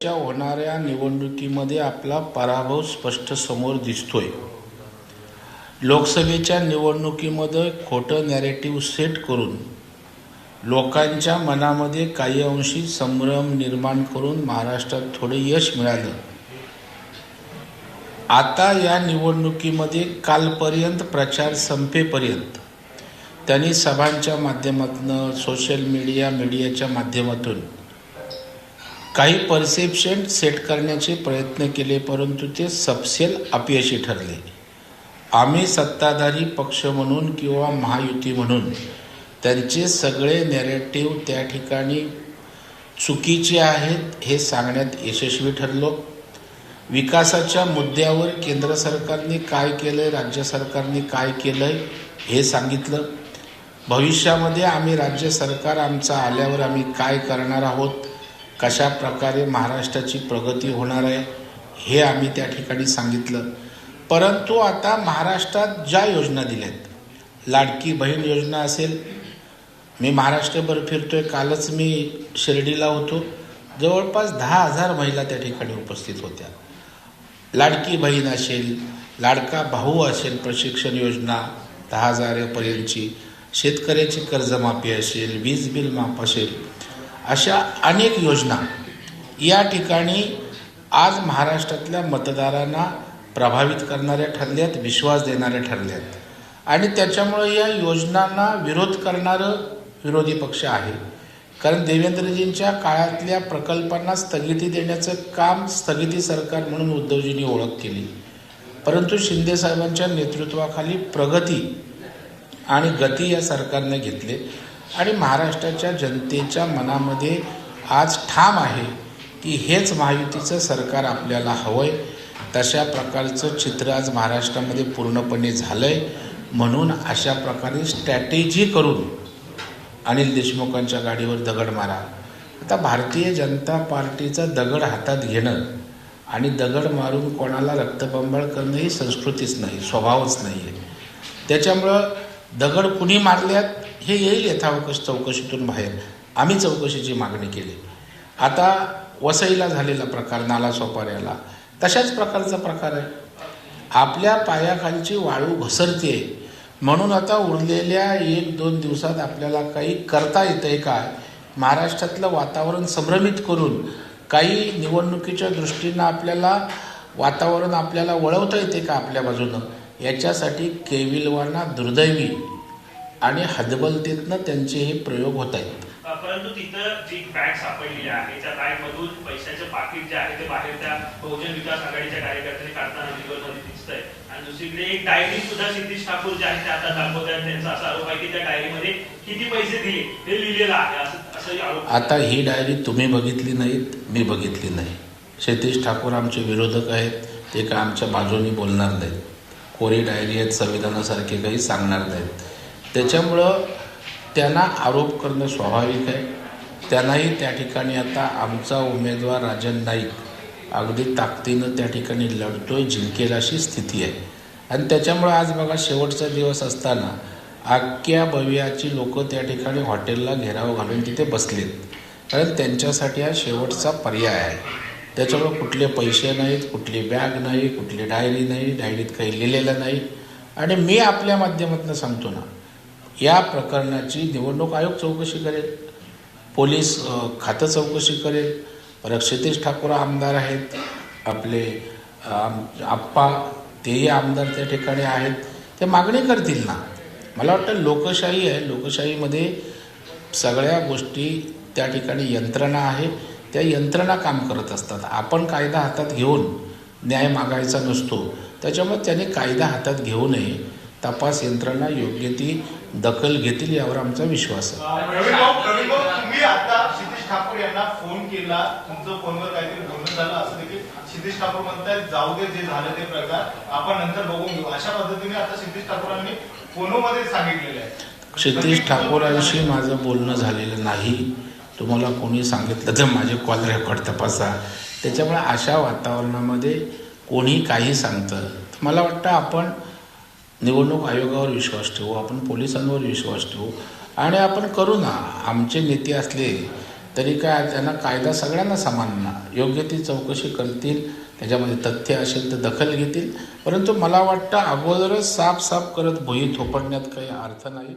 च्या होणाऱ्या निवडणुकीमध्ये आपला पराभव स्पष्ट समोर दिसतोय. लोकसभेच्या निवडणुकीमध्ये खोटं नॅरेटिव्ह सेट करून लोकांच्या मनामध्ये काही अंशी संभ्रम निर्माण करून महाराष्ट्रात थोडे यश मिळालं. आता या निवडणुकीमध्ये कालपर्यंत प्रचार संपेपर्यंत त्यांनी सभांच्या माध्यमातून सोशल मीडिया मीडियाच्या माध्यमातून काही परसेप्शन सेट करण्याचे प्रयत्न केले परंतु ते सपसेल अपयशी ठरले. आम्ही सत्ताधारी पक्ष म्हणून किंवा महायुती म्हणून त्यांचे सगळे नॅरेटिव्ह त्या ठिकाणी चुकीचे आहेत हे सांगण्यात यशस्वी ठरलो. विकासाच्या मुद्द्यावर केंद्र सरकारने काय केलं आहे राज्य सरकारने काय केलं आहे हे सांगितलं. भविष्यामध्ये आम्ही राज्य सरकार आमचं आल्यावर आम्ही काय करणार आहोत कशा प्रकारे महाराष्ट्राची प्रगती होणार आहे हे आम्ही त्या ठिकाणी सांगितलं. परंतु आता महाराष्ट्रात ज्या योजना दिल्यात लाडकी बहीण योजना असेल मी महाराष्ट्रभर फिरतोय कालच मी शिर्डीला होतो. जवळपास दहा हजार महिला त्या ठिकाणी उपस्थित होत्या. लाडकी बहीण असेल लाडका भाऊ असेल प्रशिक्षण योजना दहा हजारापर्यंतची शेतकऱ्याची कर्जमाफी असेल वीज बिल माफ असेल अशा अनेक योजना या ठिकाणी आज महाराष्ट्रातल्या मतदारांना प्रभावित करणाऱ्या ठरल्यात विश्वास देणाऱ्या ठरल्यात. आणि त्याच्यामुळे या योजनांना विरोध करणारं विरोधी पक्ष आहे. कारण देवेंद्रजींच्या काळातल्या प्रकल्पांना स्थगिती देण्याचं काम स्थगिती सरकार म्हणून उद्धवजींनी ओळख केली. परंतु शिंदेसाहेबांच्या नेतृत्वाखाली प्रगती आणि गती या सरकारने घेतले. आणि महाराष्ट्राच्या जनतेच्या मनामध्ये आज ठाम आहे की हेच महायुतीचं सरकार आपल्याला हवं आहे तशा प्रकारचं चित्र आज महाराष्ट्रामध्ये पूर्णपणे झालं आहे म्हणून अशा प्रकारे स्ट्रॅटेजी करून अनिल देशमुखांच्या गाडीवर दगड मारा. आता भारतीय जनता पार्टीचा दगड हातात घेणं आणि दगड मारून कोणाला रक्तबंबाळ करणं ही संस्कृतीच नाही स्वभावच नाही आहे त्याच्यामुळं दगड कुणी मारल्यात? हे येईल यथावकाश चौकशीतून बाहेर. आम्ही चौकशीची मागणी केली. आता वसईला झालेला प्रकार नाला सोपाऱ्याला तशाच प्रकारचा प्रकार आहे. आपल्या पायाखालची वाळू घसरते म्हणून आता उरलेल्या एक दोन दिवसात आपल्याला काही करता येतं आहे का महाराष्ट्रातलं वातावरण संभ्रमित करून काही निवडणुकीच्या दृष्टीनं आपल्याला वातावरण आपल्याला वळवता येते का आपल्या बाजूनं? याच्यासाठी केविलवाना दुर्दैवी. आणि हतबलतेतनं त्यांचे हे प्रयोग होत आहेत. परंतु तिथं जी बॅग सापडलेली आहे त्या पैशाचं पाकिट जे आहे ते बाहेर त्या बहुजन विकास आघाडीच्या कार्यकर्त्यांनी काढताना व्हिडिओमध्ये दिसतंय. आणि दुसरीकडे एक डायरी सुद्धा सिद्धीश ठाकूर जे आहे ते आता दाखवत आहेत. त्यांचा असा आरोप आहे की त्या डायरीमध्ये किती पैसे दिले हे लिहिलेलं आहे. असं असंही आरोप आता ही डायरी तुम्ही बघितली नाहीत मी बघितली नाही. क्षितिश ठाकूर आमचे विरोधक आहेत ते काय आमच्या बाजूनी बोलणार नाहीत. कोरी डायरी आहेत संविधानासारखे काही सांगणार नाहीत. त्याच्यामुळं त्यांना आरोप करणं स्वाभाविक आहे. त्यांनाही त्या ठिकाणी आता आमचा उमेदवार राजन नाईक अगदी ताकदीनं त्या ठिकाणी लढतोय जिंकेल अशी स्थिती आहे. आणि त्याच्यामुळं आज बघा शेवटचा दिवस असताना आख्या भव्याची लोक त्या ठिकाणी हॉटेलला घेराव घालून तिथे बसलेत. कारण त्यांच्यासाठी हा शेवटचा पर्याय आहे. त्याच्यामुळे कुठले पैसे नाहीत कुठली बॅग नाही कुठली डायरी नाही डायरीत काही लिहिलेलं नाही. आणि मी आपल्या माध्यमातून सांगतो ना या प्रकरणाची निवडणूक आयोग चौकशी करेल पोलीस खातं चौकशी करेल परत क्षितिश ठाकूर आमदार आहेत आपले आप्पा तेही आमदार त्या ठिकाणी आहेत ते मागणी करतील ना? मला वाटतं लोकशाही आहे लोकशाहीमध्ये सगळ्या गोष्टी त्या ठिकाणी यंत्रणा आहे त्या यंत्रणा काम करत असतात. आपण कायदा हातात घेऊन न्याय मागायचा नसतो त्याच्यामुळे त्याने कायदा हातात घेऊ नये. तपास यंत्रणा योग्य ती दखल घेतील यावर आमचा विश्वास आहे. क्षितिश ठाकूर जाऊ दे जे झालं ते प्रकार. आपण नंतर बघून घेऊ. अशा पद्धतीने आता क्षितिश ठाकूरांनी फोनमध्ये सांगितलेलं आहे. क्षितिश ठाकूरांशी माझं बोलणं झालेलं नाही. तुम्हाला कोणी सांगितलं तर माझे कॉल रेकॉर्ड तपासा. त्याच्यामुळे अशा वातावरणामध्ये कोणी काही सांगतं. मला वाटतं आपण निवडणूक आयोगावर विश्वास ठेवू आपण पोलिसांवर विश्वास ठेवू आणि आपण करू ना. आमचे नेते असले तरी काय त्यांना कायदा सगळ्यांना समान ना. योग्य ती चौकशी करतील त्याच्यामध्ये तथ्य असेल तर दखल घेतील. परंतु मला वाटतं अगोदरच साफ साफ करत भुई थोपडण्यात काही अर्थ नाही.